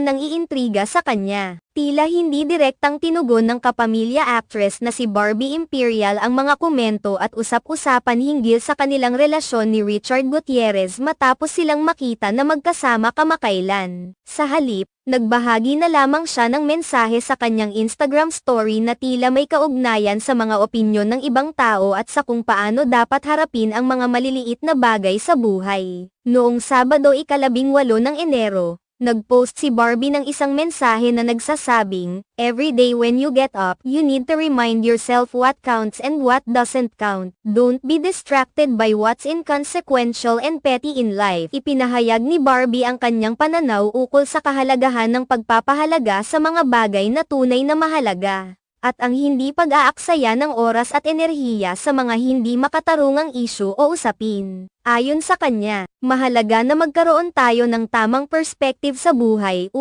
nang iintriga sa kanya. Tila hindi direktang tinugon ng kapamilya actress na si Barbie Imperial ang mga komento at usap-usapan hinggil sa kanilang relasyon ni Richard Gutierrez matapos silang makita na magkasama kamakailan. Sa halip, nagbahagi na lamang siya ng mensahe sa kanyang Instagram story na tila may kaugnayan sa mga opinyon ng ibang tao at sa kung paano dapat harapin ang mga maliliit na bagay sa buhay. Noong Sabado ikalabing walo ng Enero, Nag-post si Barbie ng isang mensahe na nagsasabing, Every day when you get up, you need to remind yourself what counts and what doesn't count. Don't be distracted by what's inconsequential and petty in life. Ipinahayag ni Barbie ang kanyang pananaw ukol sa kahalagahan ng pagpapahalaga sa mga bagay na tunay na mahalaga at ang hindi pag-aaksaya ng oras at enerhiya sa mga hindi makatarungang isyu o usapin. Ayon sa kanya, mahalaga na magkaroon tayo ng tamang perspective sa buhay upang